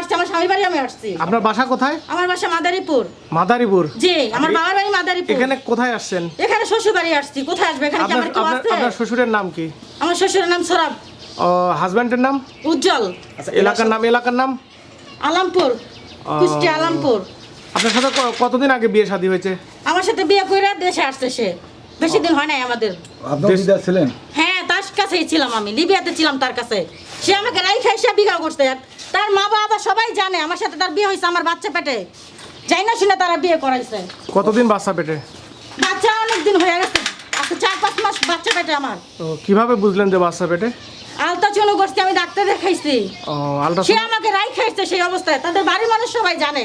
আসছি আমার স্বামীর বাড়ি আমি আসছি। আপনার বাসা কোথায়? আমার বাসা মাদারীপুর। মাদারীপুর। জি আমার বাবার বাড়ি মাদারীপুর। এখানে কোথায় আসছেন? এখানে শ্বশুর বাড়ি আসছি। কোথায় আসবে? এখানে কি আমার কেউ আপনার আছে? আপনার শ্বশুরের নাম কি? আমার শ্বশুরের নাম সরাব হাজব্যান্ডের নাম? উজ্জ্বল। এলাকার নাম এলাকার নাম? আলামপুর কুষ্টিয়া আলামপুর। আপনার সাথে কতদিন আগে বিয়ে শাদী হয়েছে? আমার সাথে বিয়ে করে দেশে আসছে সে। বেশি দিন হয় নাই আমাদের। ছিলেন? হ্যাঁ তার কাছেই ছিলাম আমি। লিবিয়াতে ছিলাম তার কাছে। সে আমাকে রাই খাই সে বিঘা করছে। তার মা বাবা সবাই জানে আমার সাথে তার বিয়ে হয়েছে আমার বাচ্চা পেটে। যাই না শুনে তারা বিয়ে করাইছে। কতদিন বাচ্চা পেটে? বাচ্চা অনেক দিন হয়ে গেছে। আজকে চার পাঁচ মাস বাচ্চা পেটে আমার। তো কীভাবে বুঝলেন যে বাচ্চা পেটে? আলতা চুনো করছি আমি ডাক্তার দেখাইছি। ও সে আমাকে রাই খাইছে সেই অবস্থায়। তাদের বাড়ির মানুষ সবাই জানে।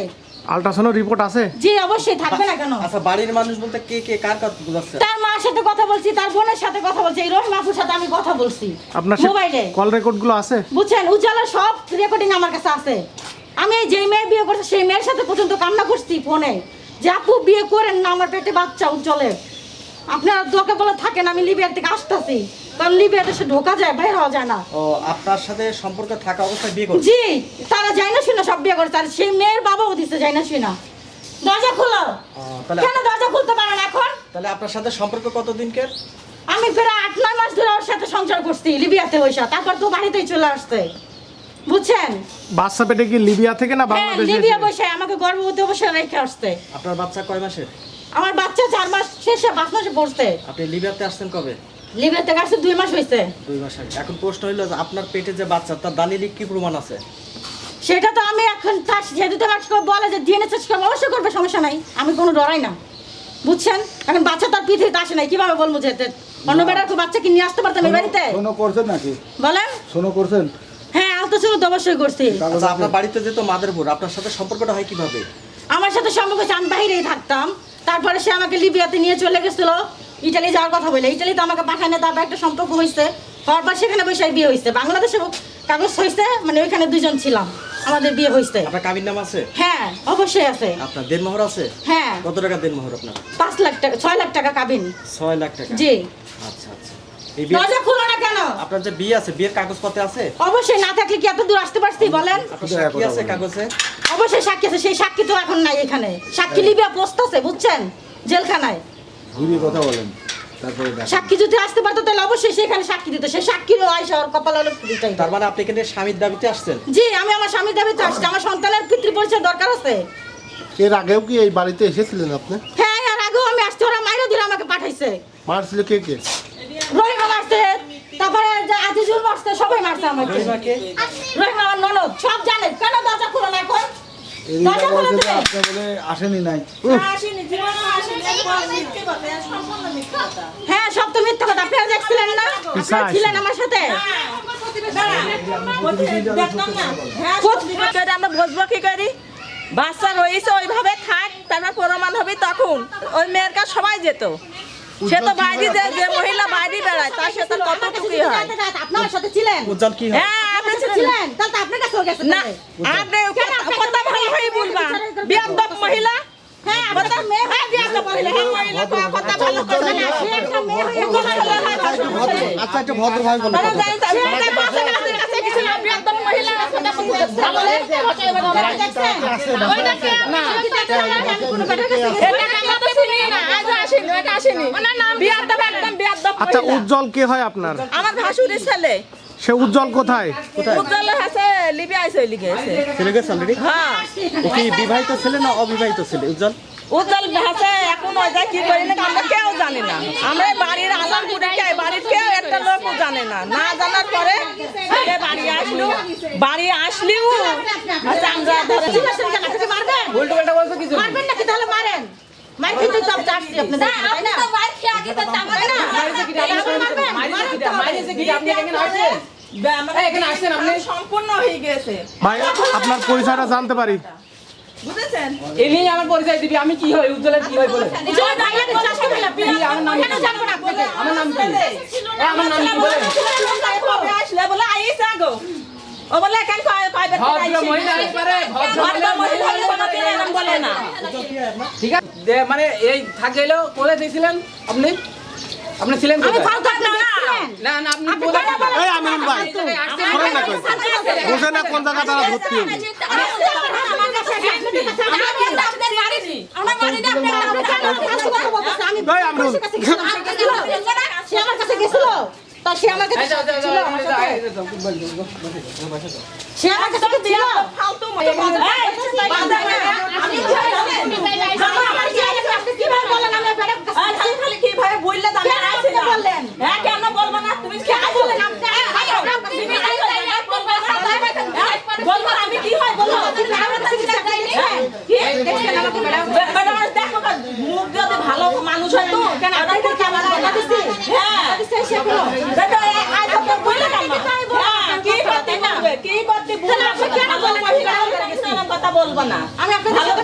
আলট্রাসাউন্ড রিপোর্ট আছে? জি অবশ্যই থাকবে না কেন? আচ্ছা বাড়ির মানুষ বলতে কে কে কার কথা বুঝাচ্ছে? তার মার সাথে কথা বলছি তার বোনের সাথে কথা বলছি এই রহিম আপুর সাথে আমি কথা বলছি। আপনার মোবাইলে। কল রেকর্ডগুলো আছে? বুঝছেন উজ্জ্বলের সব রেকর্ডিং আমার কাছে আছে। আমি এই যেই মেয়ে বিয়ে করছে সেই মেয়ের সাথে পর্যন্ত কান্না করছি ফোনে। যে আপু বিয়ে করেন না আমার পেটে বাচ্চা উজ্জ্বলের। আপনারা দোকে বলে থাকেন আমি লিবিয়ার থেকে আসতেছি। কারণ লিবিয়াতে সে ঢোকা যায় বাইর হওয়া যায় না। ও আপনার সাথে সম্পর্ক থাকা অবস্থায় বিয়ে করছে? জি তারা যায় না শুনে সব বিয়ে করছে আর সেই মেয়ের বাবাও দিচ্ছে যায় না শুনা দরজা খোলো। কেন দরজা খুলতে পারেন এখন? তাহলে আপনার সাথে সম্পর্ক কতদিনকে আমি প্রায় আট নয় মাস ধরে ওর সাথে সংসার করছি লিবিয়াতে হইসা তারপর তো বাড়িতেই চলে আসছে। বুঝছেন? বাচ্চা পেটে কি লিবিয়া থেকে না হ্যাঁ বাংলাদেশ লিবিয়া বসে আমাকে গর্ভবতী অবশ্যই রেখে আসছে। আপনার বাচ্চা কয় মাসের? আমার বাচ্চা চার মাস শেষে পাঁচ মাসে পড়ছে। আপনি লিবিয়াতে আসছেন কবে? লিবিয়া থেকে আসছে দুই মাস হয়েছে দুই মাস আগে এখন প্রশ্ন হইল যে আপনার পেটে যে বাচ্চা তার দালিলিক কি প্রমাণ আছে? সেটা তো আমি এখন তার যেহেতু তোমার বলে যে ডিএনএ টেস্ট করব অবশ্যই করবে সমস্যা নাই। আমি কোনো ডরাই না। বুঝছেন? এখন বাচ্চা তার পৃথিবীতে আসে নাই কীভাবে বলব যে যে অন্য বেটার বাচ্চা কি নিয়ে আসতে পারতাম এই বাড়িতে। শোনো করছেন নাকি? বলেন? শোনো করছেন? হ্যাঁ আলতো ছিল তো অবশ্যই করছি। আচ্ছা আপনার বাড়িতে যেত মাদারপুর আপনার সাথে সম্পর্কটা হয় কীভাবে? আমার সাথে সম্পর্ক হচ্ছে আমি বাইরেই থাকতাম। তারপরে সে আমাকে লিবিয়াতে নিয়ে চলে গেছিল। ইটালি যাওয়ার কথা বলে ইটালিতে আমাকে পাঠায় না তারপর একটা সম্পর্ক হয়েছে হওয়ার পর সেখানে বসে বিয়ে হয়েছে বাংলাদেশে কাগজ হয়েছে মানে ওইখানে দুজন ছিলাম আমাদের বিয়ে হয়েছে আপনার কাবির নাম আছে? হ্যাঁ অবশ্যই আছে। আপনার দেনমোহর আছে? হ্যাঁ। কত টাকা দেনমোহর আপনার? পাঁচ লাখ টাকা ছয় লাখ টাকা কাবিন। ছয় লাখ টাকা? জি। আচ্ছা আচ্ছা। দরজা খুলো না কেন? আপনার যে বিয়ে আছে বিয়ের কাগজপত্র আছে? অবশ্যই না থাকলে কি এত দূর আসতে পারছি বলেন? আপনার সাক্ষী আছে কাগজে? অবশ্যই সাক্ষী আছে সেই সাক্ষী তো এখন নাই এখানে। সাক্ষী লিবিয়া পোস্ট আছে বুঝছেন? জেলখানায়। ঘুরিয়ে কথা বলেন তারপরে সাক্ষী যদি আসতে পারতো তাহলে অবশ্যই সেখানে সাক্ষী দিত। সে সাক্ষীরও আয়সা ওর কপাল হলো দিতেই তার মানে আপনি এখানে স্বামীর দাবিতে আসছেন? জি আমি আমার স্বামীর দাবিতে আসছি। আমার সন্তানের পিতৃ পরিচয় দরকার আছে। এর আগেও কি এই বাড়িতে এসেছিলেন আপনি? হ্যাঁ আর আগেও আমি আসছি। ওরা মাইরে দিলে আমাকে পাঠাইছে। মারছিল কে কে? রহিমা মারছে। তারপরে যে আজিজুল মারছে সবাই মারছে আমাকে। রহিমা আমার ননদ সব জানে। কেন দরজা খুলো না এখন? এদিকে বলছে যে আপনি বলে আসেনি নাই। হ্যাঁ সব তো মিথ্যা কথা। আপনারা দেখছিলেন না? ছিলেন আমার সাথে? আমরা বুঝব কি করি? বাচ্চা রয়েছে ওইভাবে থাক তারপর প্রমাণ হবে তখন। ওই মেয়ের কাছে সবাই যেত। সে তো বাইরে যে যে মহিলা বাইরে বেড়ায় তার সাথে কতটুকুই হয়? আপনার সাথে ছিলেন। হয়? হ্যাঁ আপনি ছিলেন ছিলেন তাহলে আপনার কাছেও গেছে না আপনি কথা ভালো হয়ে বলবা বিয়াদব মহিলা হ্যাঁ কথা মেয়ে হয়ে বিয়াদব মহিলা হ্যাঁ, মহিলা কথা ভালো করে না সে একটা মেয়ে হয়ে কথা বলে না, তার সমস্যা নেই। আচ্ছা একটু ভদ্রভাবে বলেন তারা জানি তো মেয়েটা কাছে কাছে কাছে কিছু না বিয়াদব মহিলা কথা বলতে ভালো না, কোনো বেটার কাছে গেছি না। এটা আমরা তো চিনি না আজ আসেনি ওনার নাম বিয়াদব একদম বিয়াদব আচ্ছা উজ্জ্বল কে হয় আপনার আমার ভাসুরের ছেলে সে উজ্জ্বল কোথায়? উজ্জ্বল আছে লিবিয়ায় চলে গেছে চলে গেছে অলরেডি হ্যাঁ। ও কি বিবাহিত ছেলে না অবিবাহিত ছেলে? উজ্জ্বল? উজ্জ্বল ভাষা এখন ওই যায় কি করি না আমরা কেউ জানি না। আমরা বাড়ির আলামপুরে বাড়ির কেউ একটা লোকও জানে না। না জানার পরে বাড়ি আসলো। বাড়ি আসলিও আমরা ধরে চিল্লাচ্ছেন কেন? আপনি কি মারবেন? মারবেন নাকি তাহলে মারেন? মার তো না? আপনি। সম্পূর্ণ হয়ে গেছে। ভাই আপনার পরিচয়টা জানতে পারি। বুঝেছেন? এ নিয়ে আমার পরিচয় দিবি আমি কি হই উজ্জ্বলের কি হই বলে? জয় বাংলাদেশ চাষী মহিলা, প্রিয়া। কেন জানব না আপনাকে? আমার নাম কি? আমার নাম কি বলে? আসলে বলে আইসা গো ও বলে কেন কয় কয় ভদ্র মহিলা একবারে ভদ্র মহিলা হলে কোনো বলে না। ঠিক আছে? মানে এই থাকলেও কোথায় দিয়েছিলেন আপনি? আপনি ছিলেন আমি কোথায়? না। না না আপনি বলেন? এই আমিনুল ভাই শোনেন না কই বোঝে না কোন জায়গা তারা ভর্তি হবে আমার কাছে গেছিল। তা সে যাও, ছিল আমার সাথে। সে আমার কাছে ছিল ফালতু মতো। আমি কি? হ্যাঁ হ্যাঁ। হ্যাঁ, হয় বলো আমাকে দেখো মুখ যদি ভালো মানুষ হয় তো কেন আপনি হ্যাঁ? হ্যাঁ, আমি আপনাদের সাথে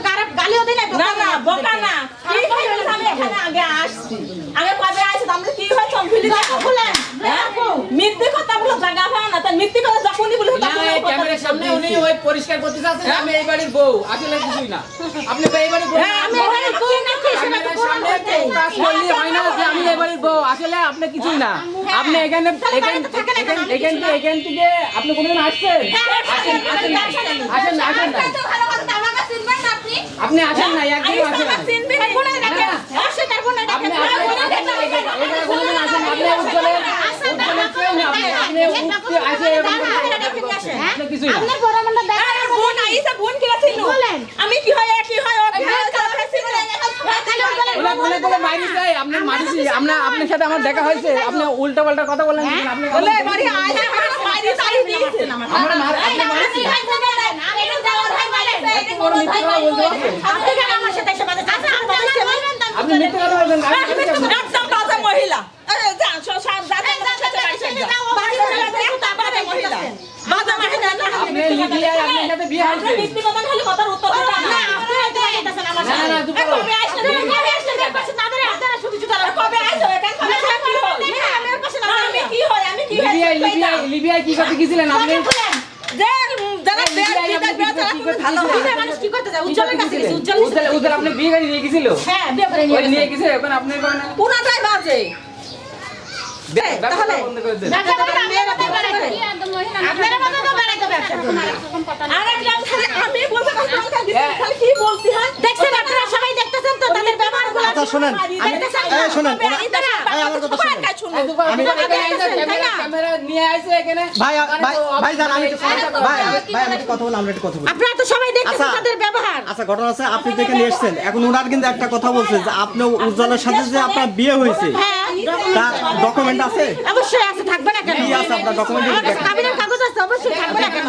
না না না না হয় কথা বলে হয় না যখনই বলে পরিষ্কার করতে এই বাড়ির বউ আসলে কিছুই না আপনি এই বাড়ির বউ হ্যাঁ, বউ নাকি সেটা তো ক্যামেরার প্রমাণ সামনে করতে প্রকাশ করলে হয় না যে আমি এই বাড়ির বউ আসলে আপনি কিছুই না আপনি এখানে এখান থেকে এখান থেকে আপনি কোনোদিন আসছেন আসেন আসেন আসেন আপনি আসেন না একদিন আসেন। আমি কি হয় কি হয় ও কি হয় তাহলে ফেসি বলে বলে বলে বলে মারি যাই আপনি মারিছি আমরা আপনার সাথে আমার দেখা হয়েছে আপনি উল্টা পাল্টা কথা বলেন আপনি বলে বাড়ি আয় মাইরি তাড়ি দিয়েছে আমরা মার আপনি মারিছি আপনি আমার? আপনি মিথ্যা কথা বলছেন আপনি একদম বাজে মহিলা না আপনি বিয়ে হয়েছে কথার উত্তর না, না আপনি আমার না করতে কি করতে গিয়েছিলেন আপনি উজ্জ্বল আপনি বিয়ে গাড়ি নিয়ে গেছিল হ্যাঁ, বিয়ে করে নিয়ে গেছিল গেছে। এখন আপনি করেন পুরাটাই বাজে। শোনেন। শোনেন আমার কথা শোনেন। আপনারা আপনি যেখানে এসেছেন এখন ওনার কিন্তু একটা কথা বলছে যে আপনি উজ্জ্বলের সাথে যে আপনার বিয়ে হয়েছে হ্যাঁ তার ডকুমেন্ট আছে? অবশ্যই আছে থাকবে না কেন? কি আছে আপনার আমার কাবিনের কাগজ আছে অবশ্যই থাকবে না কেন?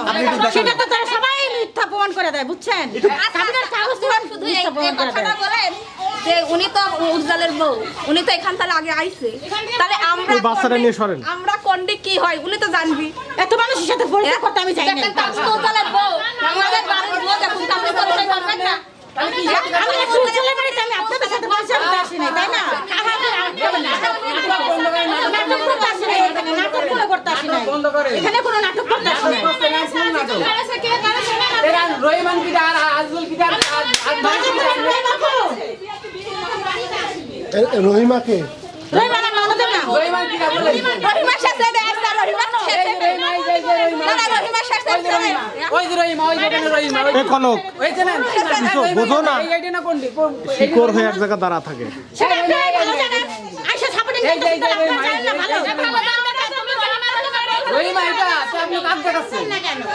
সেটা তো তারা সবাই মিথ্যা প্রমাণ করে দেয় বুঝছেন? কাবিনের কাগজ তো শুধু এই কথাটা বলেন যে উনি তো উজ্জ্বলের বউ উনি তো এখান থেকে আগে আইছে। তাহলে আমরা বাচ্চাটা নিয়ে সরেন। আমরা কোনটি কি হয়? উনি তো জানবি। এত মানুষের সাথে পরিচয় করতে আমি চাই না। দেখেন উজ্জ্বলের বউ। আমাদের বাড়ির বউ দেখুন তো আপনি পরিচয় করবেন না। রহিমান কি আজল রহিমাকে? রহিমান শিকড় হয়ে এক জায়গা দাঁড়া থাকে আপনারা জানেন না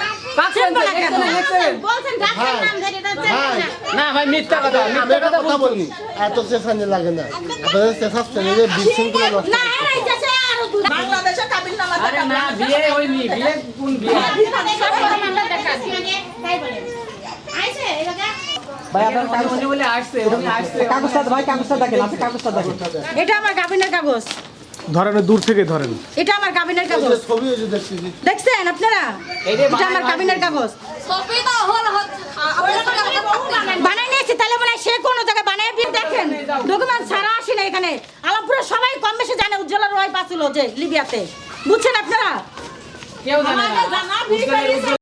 আপনি দেখাচ্ছেন ভাই না। ভাই মিথ্যা কথা মিথ্যা কথা এত চেঁচানি লাগে না। আপনাদের এই যে বিশৃঙ্খলা নষ্ট না এর এইটাছে আর দুই বাংলাদেশে কাবিল নামা আরে না বিয়ে হয়নি বিয়ে কোন বিয়ে? ভাই আপনার কাগজ বলে আসছে উনি আসছে। কাগজটা ভাই কাগজটা দেখেন আপনি কাগজটা দেখেন। এটা আমার গাবিনের কাগজ। ধরেন দূর থেকে ধরেন। এটা আমার গাবিনের কাগজ। ছবি ওই যে দেখছি দেখছেন আপনারা? এটা আমার কাবিনের কাগজ। সবই তো হল হচ্ছে আপনারা তো আমাদের থাকতে হবে। বানাই নিয়েছি তাহলে মনে হয় সে কোন জায়গায় বানাই দিয়ে দেখেন। ডকুমেন্ট ছাড়া আসি না এখানে। আলামপুরে সবাই কম বেশি জানে উজ্জ্বলার রয় পাচ্ছিল যে লিবিয়াতে। বুঝছেন আপনারা? কেউ জানে না।